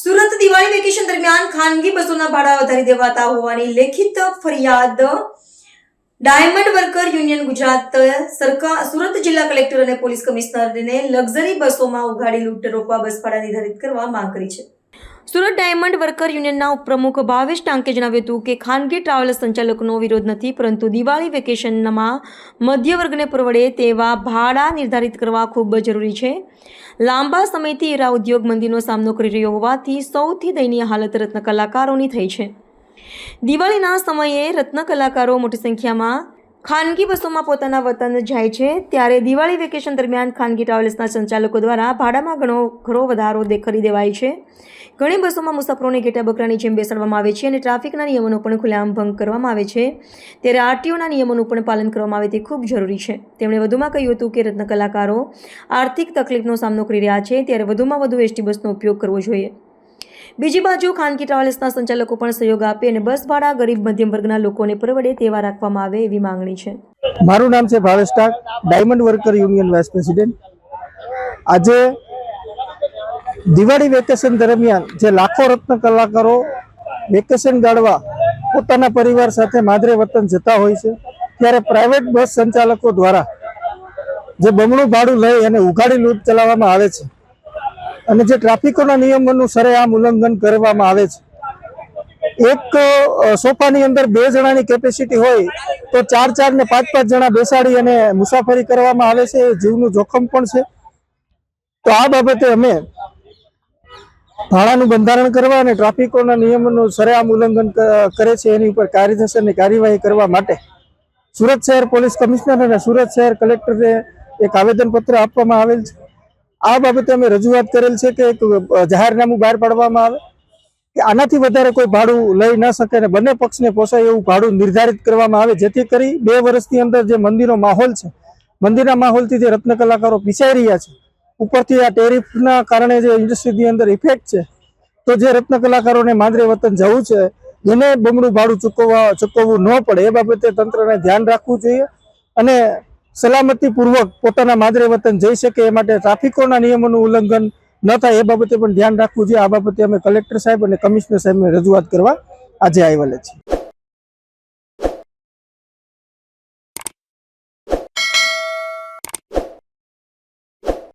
Surat Diwali vacation દરમિયાન ખાનગી બસોના ભાડા વધારી દેવાતા હોવાની લેખિત ફરિયાદ ડાયમંડ વર્કર યુનિયન ગુજરાત સરકાર સુરત જિલ્લા કલેક્ટર અને પોલીસ કમિશનરને લક્ઝરી બસોમાં ઉઘાડી લૂંટ રોકવા બસ ભાડા નિર્ધારિત કરવા માંગ કરી છે. સુરત ડાયમંડ વર્કર યુનિયનના ઉપપ્રમુખ ભાવેશ ટાંકે જણાવ્યું હતું કે ખાનગી ટ્રાવેલ્સ સંચાલકોનો વિરોધ નથી, પરંતુ દિવાળી વેકેશનમાં મધ્ય વર્ગને પરવડે તેવા ભાડા નિર્ધારિત કરવા ખૂબ જરૂરી છે. લાંબા સમયથી એરા ઉદ્યોગ મંદીનો સામનો કરી રહ્યો હોવાથી સૌથી દયનીય હાલત રત્ન કલાકારોની થઈ છે. દિવાળીના સમયે રત્ન કલાકારો મોટી સંખ્યામાં ખાનગી બસોમાં પોતાના વતન જાય છે, ત્યારે દિવાળી વેકેશન દરમિયાન ખાનગી ટ્રાવેલ્સના સંચાલકો દ્વારા ભાડામાં ઘણો ઘણો વધારો દે દેવાય છે. ઘણી બસોમાં મુસાફરોને ઘેટા બકરાની જેમ બેસાડવામાં આવે છે અને ટ્રાફિકના નિયમોનો પણ ખુલ્લેઆમ ભંગ કરવામાં આવે છે. ત્યારે આરટીઓના નિયમોનું પણ પાલન કરવામાં આવે તે ખૂબ જરૂરી છે. તેમણે વધુમાં કહ્યું હતું કે રત્ન કલાકારો આર્થિક તકલીફનો સામનો કરી રહ્યા છે, ત્યારે વધુમાં વધુ એસટી બસનો ઉપયોગ કરવો જોઈએ. બીજી બાજુ ખાનગી ટ્રાવેલ્સના સંચાલકો પણ સહયોગ આપે અને બસ ભાડા ગરીબ મધ્યમ વર્ગના લોકોને પરવડે તેવા રાખવામાં આવે એવી માંગણી છે. મારું નામ છે Bhavesh Tak, diamond worker union vice president. આજે દિવાળી વેકેશન દરમિયાન જે લાખો રત્ન કલાકારો વેકેશન ગાળવા પોતાના પરિવાર સાથે માદરે વતન જતા હોય છે, ત્યારે પ્રાઇવેટ બસ સંચાલકો દ્વારા જે બમણું ભાડું લઈ અને ઉઘાડી લૂંટ ચલાવવામાં આવે છે અને જે ટ્રાફિકોના નિયમોનું સરેઆમ ઉલ્લંઘન કરવામાં આવે છે. એક સોફાની અંદર બે જણાની કેપેસિટી હોય તો ચાર ચાર ને પાંચ પાંચ જણા બેસાડી અને મુસાફરી કરવામાં આવે છે. જીવનું જોખમ પણ છે. તો આ બાબતે અમે ભાડાનું બંધારણ કરવા અને ટ્રાફિકોના નિયમોનું સરેઆમ ઉલ્લંઘન કરે છે. એની ઉપર કાર્યદર્શનની કાર્યવાહી કરવા માટે સુરત શહેર પોલીસ કમિશનર અને સુરત શહેર કલેક્ટરને એક આવેદનપત્ર આપવામાં આવેલ છે. આ બાબતે અમે રજૂઆત કરેલ છે કે એક જાહેરનામું બહાર પાડવામાં આવે, કે આનાથી વધારે કોઈ ભાડું લઈ ન શકે અને બંને પક્ષને પોસાય એવું ભાડું નિર્ધારિત કરવામાં આવે, જેથી કરી બે વર્ષની અંદર જે મંદિરનો માહોલ છે મંદિરના માહોલથી જે રત્ન કલાકારો પીસાઈ રહ્યા છે, ઉપરથી આ ટેરિફના કારણે જે ઇન્ડસ્ટ્રીની અંદર ઇફેક્ટ છે, તો જે રત્ન કલાકારોને માંદરે વતન જવું છે, એને બમણું ભાડું ચૂકવવા, ચૂકવવું ન પડે, એ બાબતે તંત્રને ધ્યાન રાખવું જોઈએ અને સલામતીપૂર્વક પોતાના માદરે વતન જઈ શકે એ માટે ટ્રાફિકોના નિયમોનું ઉલ્લંઘન ન થાય એ બાબતે પણ ધ્યાન રાખવું જોઈએ. આ બાબતે અમે કલેક્ટર સાહેબ અને કમિશનર સાહેબને રજૂઆત કરવા આજે આવેલા છીએ.